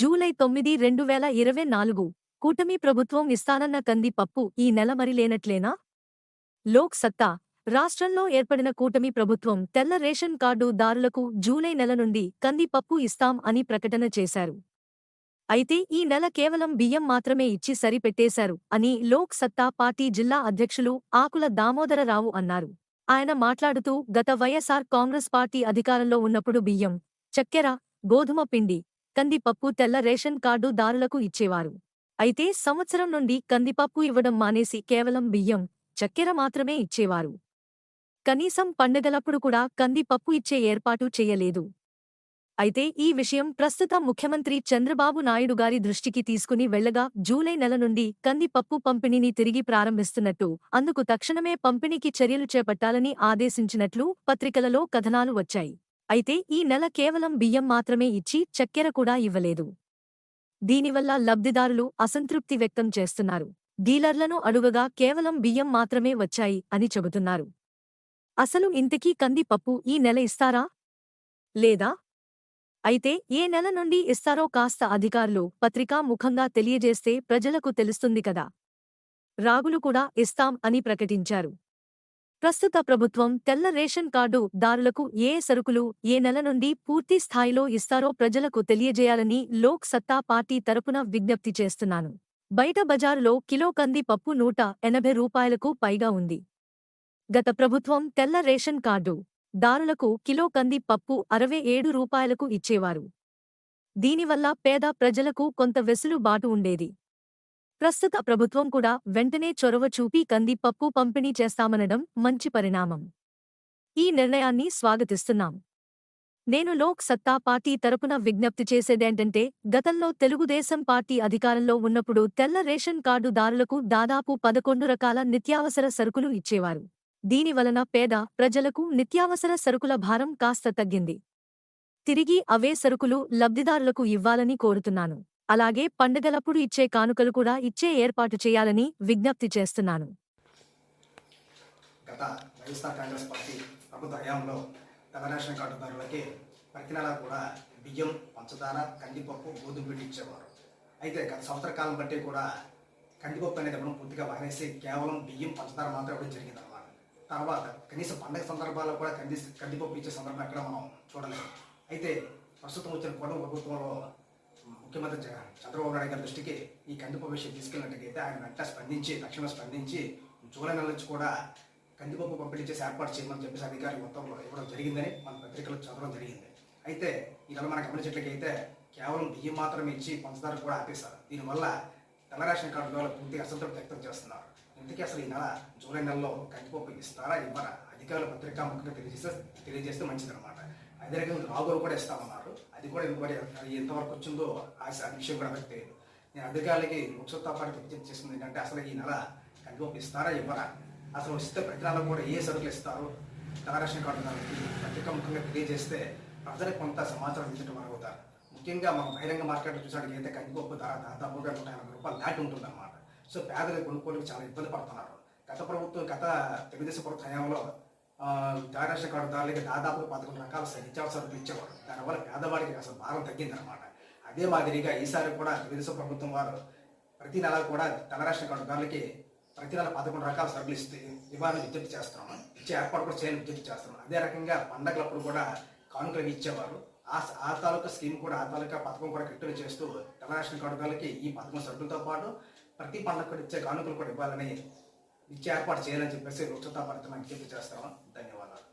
July తొమ్మిది రెండు వేల ఇరవై నాలుగు. కూటమి ప్రభుత్వం ఇస్తానన్న కంది పప్పు ఈ నెల మరి లేనట్లేనా? లోక్ సత్తా. రాష్ట్రంలో ఏర్పడిన కూటమి ప్రభుత్వం తెల్ల రేషన్ కార్డు దారులకు జూలై నెల నుండి కంది పప్పు ఇస్తాం అని ప్రకటన చేశారు. అయితే ఈ నెల కేవలం బియ్యం మాత్రమే ఇచ్చి సరిపెట్టేశారు అని లోక్ సత్తా పార్టీ జిల్లా అధ్యక్షులు ఆకుల దామోదరరావు అన్నారు. ఆయన మాట్లాడుతూ గత వైఎస్ఆర్ కాంగ్రెస్ పార్టీ అధికారంలో ఉన్నప్పుడు బియ్యం చక్కెర గోధుమ పిండి కందిపప్పు తెల్ల రేషన్ కార్డు దారులకు ఇచ్చేవారు. అయితే సంవత్సరం నుండి కందిపప్పు ఇవ్వడం మానేసి కేవలం బియ్యం చక్కెర మాత్రమే ఇచ్చేవారు. కనీసం పండగలప్పుడు కూడా కందిపప్పు ఇచ్చే ఏర్పాటు చేయలేదు. అయితే ఈ విషయం ప్రస్తుత ముఖ్యమంత్రి చంద్రబాబు నాయుడు గారి దృష్టికి తీసుకుని వెళ్ళగా జూలై నెల నుండి కందిపప్పు పంపిణీని తిరిగి ప్రారంభిస్తున్నట్టు అందుకు తక్షణమే పంపిణీకి చర్యలు చేపట్టాలని ఆదేశించినట్లు పత్రికలలో కథనాలు వచ్చాయి. అయితే ఈ నెల కేవలం బియ్యం మాత్రమే ఇచ్చి చక్కెర కూడా ఇవ్వలేదు. దీనివల్ల లబ్ధిదారులు అసంతృప్తి వ్యక్తం చేస్తున్నారు. డీలర్లను అడుగగా కేవలం బియ్యం మాత్రమే వచ్చాయి అని చెబుతున్నారు. అసలు ఇంతకీ కందిపప్పు ఈ నెల ఇస్తారా? లేదా? అయితే ఏ నెల నుండి ఇస్తారో కాస్త అధికారులు పత్రికా ముఖంగా తెలియజేస్తే ప్రజలకు తెలుస్తుంది కదా. రాగులు కూడా ఇస్తాం అని ప్రకటించారు. ప్రస్తుత ప్రభుత్వం తెల్ల రేషన్ కార్డు దారులకు ఏ సరుకులు ఏ నెల నుండి పూర్తి స్థాయిలో ఇస్తారో ప్రజలకు తెలియజేయాలని లోక్ సత్తా పార్టీ తరపున విజ్ఞప్తి చేస్తున్నాను. బయట బజారులో కిలో కంది పప్పు నూట ఎనభై రూపాయలకు పైగా ఉంది. గత ప్రభుత్వం తెల్ల రేషన్ కార్డు దారులకు కిలో కంది పప్పు అరవై ఏడు రూపాయలకు ఇచ్చేవారు. దీనివల్ల పేద ప్రజలకు కొంత వెసులుబాటు ఉండేది. ప్రస్తుత ప్రభుత్వం కూడా వెంటనే చొరవ చూపి కంది పప్పు పంపిణీ చేస్తామనడం మంచి పరిణామం. ఈ నిర్ణయాన్ని స్వాగతిస్తున్నాం. నేను లోక్ సత్తా పార్టీ తరపున విజ్ఞప్తి చేసేదేంటంటే గతంలో తెలుగుదేశం పార్టీ అధికారంలో ఉన్నప్పుడు తెల్ల రేషన్ కార్డు దారులకు దాదాపు పదకొండు రకాల నిత్యావసర సరుకులు ఇచ్చేవారు. దీనివలన పేద ప్రజలకు నిత్యావసర సరుకుల భారం కాస్త తగ్గింది. తిరిగి అవే సరుకులు లబ్ధిదారులకు ఇవ్వాలని కోరుతున్నాను. అలాగే పండగలప్పుడు ఇచ్చే కానుకలు కూడా ఇచ్చే ఏర్పాటు చేయాలని విజ్ఞప్తి చేస్తున్నాను. గత వైఎస్ఆర్ కాంగ్రెస్ పార్టీ ప్రభుత్వ హయాంలో తెల్ల రేషన్ కార్డుదారులకి ప్రతి నెలా కూడా బియ్యం పంచదార కందిపప్పు గోధుమ పిండి ఇచ్చేవారు. అయితే గత సంవత్సర కాలం బట్టి కూడా కందిపప్పు అనేది ఇవ్వడం పూర్తిగా మానేసి కేవలం బియ్యం పంచదార మాత్రం ఇవ్వడం జరిగింది అనమాట తర్వాత కనీసం పండగ సందర్భాల్లో కూడా కంది కందిపప్పు ఇచ్చే సందర్భం ఎక్కడ మనం చూడలేము అయితే ప్రస్తుతం వచ్చిన కుటుంబ ప్రభుత్వంలో ముఖ్యమంత్రి జగన్ చంద్రబాబు నాయుడు గారి దృష్టికి ఈ కందిపప్పు విషయం తీసుకెళ్ళినట్టుగైతే ఆయన వెంట స్పందించి తక్షణ స్పందించి జూలై నెల నుంచి కూడా కందిపప్పు పంపిణీ చేసి ఏర్పాటు చేయమని చెప్పేసి అధికారి మొత్తంలో ఇవ్వడం జరిగిందని మన పత్రికలు చదవడం జరిగింది. అయితే ఈ నెల మనం గమనించినట్లయితే కేవలం బియ్యం మాత్రమే ఇచ్చి పంచదార కూడా ఆపేశారు. దీనివల్ల తెల్ల రేషన్ కార్డు ద్వారా పూర్తిగా అసంతృప్తి వ్యక్తం చేస్తున్నారు. ఇంతకీ అసలు ఈ నెల జూలై నెలలో కందిపప్పు ఇస్తారా ఇవ్వరా? అధికారులు పత్రికా ముఖ్యంగా తెలియజేస్తే తెలియజేస్తే మంచిదన్నమాట. అదే రకంగా రాగులు కూడా ఇస్తామన్నారు. అది కూడా ఇంకోటి అది ఎంతవరకు వచ్చిందో ఆ విషయం కూడా నాకు తెలియదు. నేను అధికారులకి ముఖ్యత్వ పార్టీ విజ్ఞప్తి ఏంటంటే అసలు ఈ నెల కన్ఫర్మ్ ఇస్తారా ఇవ్వరా? అసలు ఇస్తే ప్రతి కూడా ఏ సరుకులు ఇస్తారు? తెల్ల రేషన్ కార్డు దానికి పత్రికా ముఖ్యంగా తెలియజేస్తే ప్రజలకు కొంత సమాచారం ఇచ్చడం అవుతారు ముఖ్యంగా మనం బహిరంగ మార్కెట్లో చూసానికి అయితే కందిపప్పు ధర దాదాపుగా నూట ఎనభై రూపాయలు దాటి ఉంటుందన్నమాట. సో పేదలు కొనుక్కోవడానికి చాలా ఇబ్బంది పడుతున్నారు. గత ప్రభుత్వం గత తెలుగుదేశం ప్రభుత్వ హయాంలో ఆ, తెల్ల కార్డు దాదాపు పదకొండు రకాల నిత్యావసర సరుకులు ఇచ్చేవారు దానివల్ల పేదవాడికి అసలు భారం తగ్గిందనమాట అదే మాదిరిగా ఈసారి కూడా తెలుగుదేశం ప్రభుత్వం వారు ప్రతి నెల కూడా తెల్ల రేషన్ కార్డుదారులకి ప్రతి నెల పదకొండు రకాల సరుకులు ఇస్తే ఇవ్వాలని విజ్ఞప్తి చేస్తున్నాం ఇచ్చే ఏర్పాటు కూడా చేయాలని విజ్ఞప్తి చేస్తున్నాం అదే రకంగా పండగలప్పుడు కూడా కానుకలు ఇచ్చేవారు. ఆ ఆ తాలూకా స్కీమ్ కూడా ఆ తాలూకా పథకం కూడా కట్టుబడి చేస్తూ తెల్ల రేషన్ కార్డుదారులకి ఈ పథకం సరుకులతో పాటు ప్రతి పండగ కూడా ఇచ్చే కానుకలు కూడా ఇవ్వాలని ఇచ్చి ఏర్పాటు చేయాలని చెప్పేసి ఉచిత పరితం విజ్ఞప్తి చేస్తున్నాం ధన్యవాదాలు.